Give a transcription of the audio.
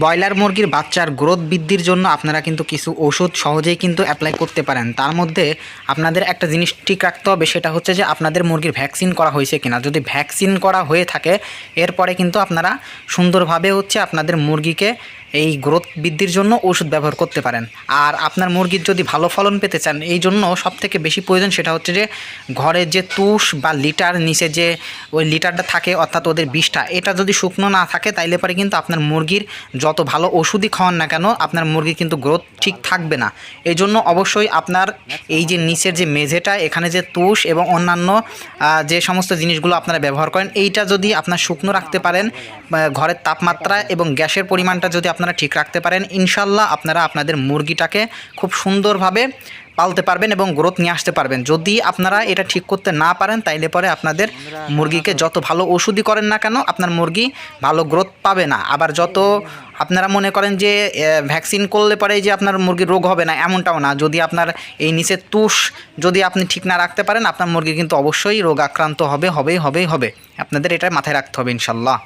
Broiler মুরগির বাচ্চার growth বৃদ্ধির জন্য আপনারা কিন্তু কিছু ওষুধ সহজেই কিন্তু অ্যাপ্লাই করতে পারেন। তার মধ্যে আপনাদের একটা জিনিস ঠিক রাখতে হবে, সেটা হচ্ছে যে আপনাদের মুরগির ভ্যাকসিন করা হয়েছে কিনা। যদি ভ্যাকসিন করা হয়ে থাকে, এরপরে কিন্তু আপনারা সুন্দরভাবে হচ্ছে আপনাদের মুরগিকে এই গ্রোথ বৃদ্ধির জন্য ওষুধ ব্যবহার করতে পারেন। আর আপনার মুরগির যদি ভালো ফলন পেতে চান, এই জন্য সবথেকে বেশি প্রয়োজন সেটা হচ্ছে যে ঘরের যে তুষ বা লিটার নিচে যে ওই লিটারটা থাকে, অর্থাৎ ওদের বিষটা, এটা যদি শুকনো না থাকে, তাইলে পরে কিন্তু আপনার মুরগির যত ভালো ওষুধই খাওয়ান না কেন, আপনার মুরগি কিন্তু গ্রোথ ঠিক থাকবে না। এই জন্য অবশ্যই আপনার এই যে নিচের যে মেঝেটা, এখানে যে তুষ এবং অন্যান্য যে সমস্ত জিনিসগুলো আপনারা ব্যবহার করেন, এইটা যদি আপনার শুকনো রাখতে পারেন ঘরের তাপমাত্রা এবং গ্যাসের পরিমাণটা যদি আপনারা ঠিক রাখতে পারেন ইনশাল্লাহ আপনারা আপনাদের মুরগিটাকে খুব সুন্দরভাবে পালতে পারবেন এবং গ্রোথ নিয়ে আসতে পারবেন। যদি আপনারা এটা ঠিক করতে না পারেন, তাইলে পরে আপনাদের মুরগিকে যত ভালো ওষুধই করেন না কেন, আপনার মুরগি ভালো গ্রোথ পাবে না। আবার যত আপনারা মনে করেন যে ভ্যাকসিন করলে পরে যে আপনার মুরগির রোগ হবে না, এমনটাও না। যদি আপনার এই নিচের তুষ যদি আপনি ঠিক না রাখতে পারেন, আপনার মুরগি কিন্তু অবশ্যই রোগ আক্রান্ত হবে, হবেই হবেই, হবে। আপনাদের এটা মাথায় রাখতে হবে ইনশাল্লাহ